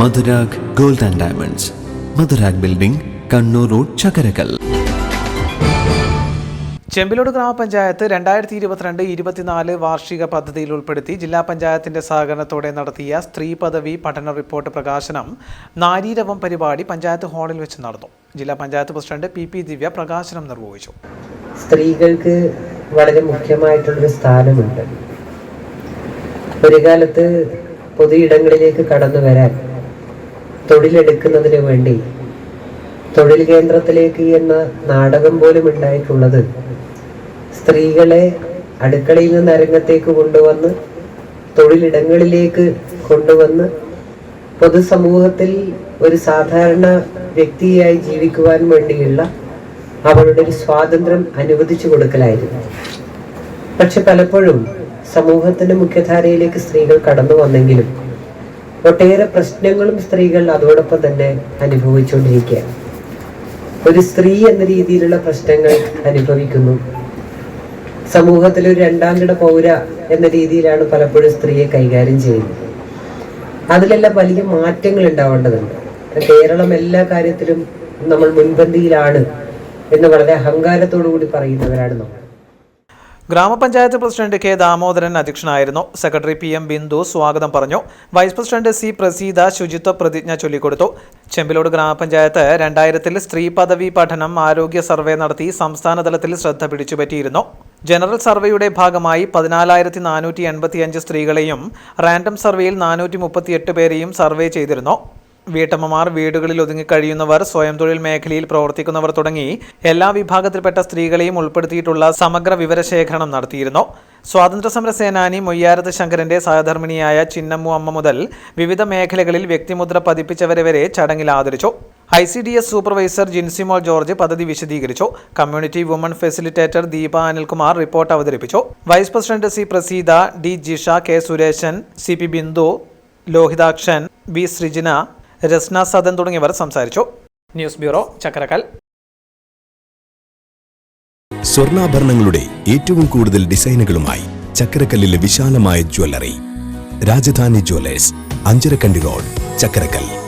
Madhurag gold and diamonds. Madhurag building Kannur road Chakkarakkal. Chembilode ഗ്രാമപഞ്ചായത്ത് രണ്ടായിരത്തി ഇരുപത്തിരണ്ട് ഇരുപത്തിനാല് വാർഷിക പദ്ധതിയിൽ ഉൾപ്പെടുത്തി ജില്ലാ പഞ്ചായത്തിന്റെ സഹകരണത്തോടെ നടത്തിയ സ്ത്രീ പദവി പഠന റിപ്പോർട്ട് പ്രകാശനം നാരീരവം പരിപാടി പഞ്ചായത്ത് ഹാളിൽ വെച്ച് നടന്നു. ജില്ലാ panchayat president P P Divya പ്രകാശനം നിർവഹിച്ചു. സ്ത്രീകൾക്ക് വളരെ മുഖ്യമായിട്ടുള്ളൊരു സ്ഥാനമുണ്ട്. ഒരു കാലത്ത് പൊതു ഇടങ്ങളിലേക്ക് കടന്നു വരാൻ തൊഴിലെടുക്കുന്നതിന് വേണ്ടി തൊഴിൽ കേന്ദ്രത്തിലേക്ക് എന്ന നാടകം പോലും ഉണ്ടായിട്ടുള്ളത് സ്ത്രീകളെ അടുക്കളയിൽ നിന്ന് അരങ്ങത്തേക്ക് കൊണ്ടുവന്ന് തൊഴിലിടങ്ങളിലേക്ക് കൊണ്ടുവന്ന് പൊതുസമൂഹത്തിൽ ഒരു സാധാരണ വ്യക്തിയായി ജീവിക്കുവാൻ വേണ്ടിയുള്ള അവളുടെ ഒരു സ്വാതന്ത്ര്യം അനുവദിച്ചു കൊടുക്കലായിരുന്നു. പക്ഷെ പലപ്പോഴും സമൂഹത്തിന്റെ മുഖ്യധാരയിലേക്ക് സ്ത്രീകൾ കടന്നു വന്നെങ്കിലും ഒട്ടേറെ പ്രശ്നങ്ങളും സ്ത്രീകൾ അതോടൊപ്പം തന്നെ അനുഭവിച്ചുകൊണ്ടിരിക്കുകയാണ്. ഒരു സ്ത്രീ എന്ന രീതിയിലുള്ള പ്രശ്നങ്ങൾ അനുഭവിക്കുന്നു. സമൂഹത്തിൽ ഒരു രണ്ടാം കിട പൗര എന്ന രീതിയിലാണ് പലപ്പോഴും സ്ത്രീയെ കൈകാര്യം ചെയ്യുന്നത്. അതിലെല്ലാം വലിയ മാറ്റങ്ങൾ ഉണ്ടാവേണ്ടതുണ്ട്. കേരളം എല്ലാ കാര്യത്തിലും നമ്മൾ മുൻപന്തിയിലാണ് എന്ന് വളരെ അഹങ്കാരത്തോടു കൂടി പറയുന്നവരാണ് നമ്മൾ. ഗ്രാമപഞ്ചായത്ത് പ്രസിഡന്റ് കെ ദാമോദരൻ അധ്യക്ഷനായിരുന്നു. സെക്രട്ടറി പി എം ബിന്ദു സ്വാഗതം പറഞ്ഞു. വൈസ് പ്രസിഡന്റ് സി പ്രസീത ശുചിത്വ പ്രതിജ്ഞ ചൊല്ലിക്കൊടുത്തു. ചെമ്പിലോട് ഗ്രാമപഞ്ചായത്ത് രണ്ടായിരത്തിൽ സ്ത്രീ പദവി പഠനം ആരോഗ്യ സർവേ നടത്തി സംസ്ഥാനതലത്തിൽ ശ്രദ്ധ പിടിച്ചുപറ്റിയിരുന്നു. ജനറൽ സർവേയുടെ ഭാഗമായി പതിനാലായിരത്തി നാനൂറ്റി എൺപത്തിയഞ്ച് സ്ത്രീകളെയും റാൻഡം സർവേയിൽ നാനൂറ്റി മുപ്പത്തിയെട്ട് പേരെയും സർവേ ചെയ്തിരുന്നു. വീട്ടമ്മമാർ വീടുകളിൽ ഒതുങ്ങി കഴിയുന്നവർ സ്വയം തൊഴിൽ മേഖലയിൽ പ്രവർത്തിക്കുന്നവർ തുടങ്ങി എല്ലാ വിഭാഗത്തിൽപ്പെട്ട സ്ത്രീകളെയും ഉൾപ്പെടുത്തിയിട്ടുള്ള സമഗ്ര വിവരശേഖരണം നടത്തിയിരുന്നു. സ്വാതന്ത്ര്യ സമര സേനാനി മൊയ്യാരത്ത് ശങ്കരന്റെ സഹധർമ്മിണിയായ ചിന്നമ്മു അമ്മ മുതൽ വിവിധ മേഖലകളിൽ വ്യക്തിമുദ്ര പതിപ്പിച്ചവരെ വരെ ചടങ്ങിൽ ആദരിച്ചു. I C D S supervisor Jinsimol George പദ്ധതി വിശദീകരിച്ചു. Community woman facilitator Deepa Anilkumar report അവതരിപ്പിച്ചു. Vice president C Praseetha D Jisha K Suresan C P Bindu Lohithakshan V Srijana Rasna Sadan തുടങ്ങിയവർ സംസാരിച്ചു. ന്യൂസ് ബ്യൂറോ ചക്കരക്കൽ സ്വർണാഭരണങ്ങളുടെ ഏറ്റവും കൂടുതൽ ഡിസൈനുകളുമായി ചക്കരക്കല്ലിലെ വിശാലമായ jewellery. Rajadhani jewellers Anjarakandy road Chakkarakkal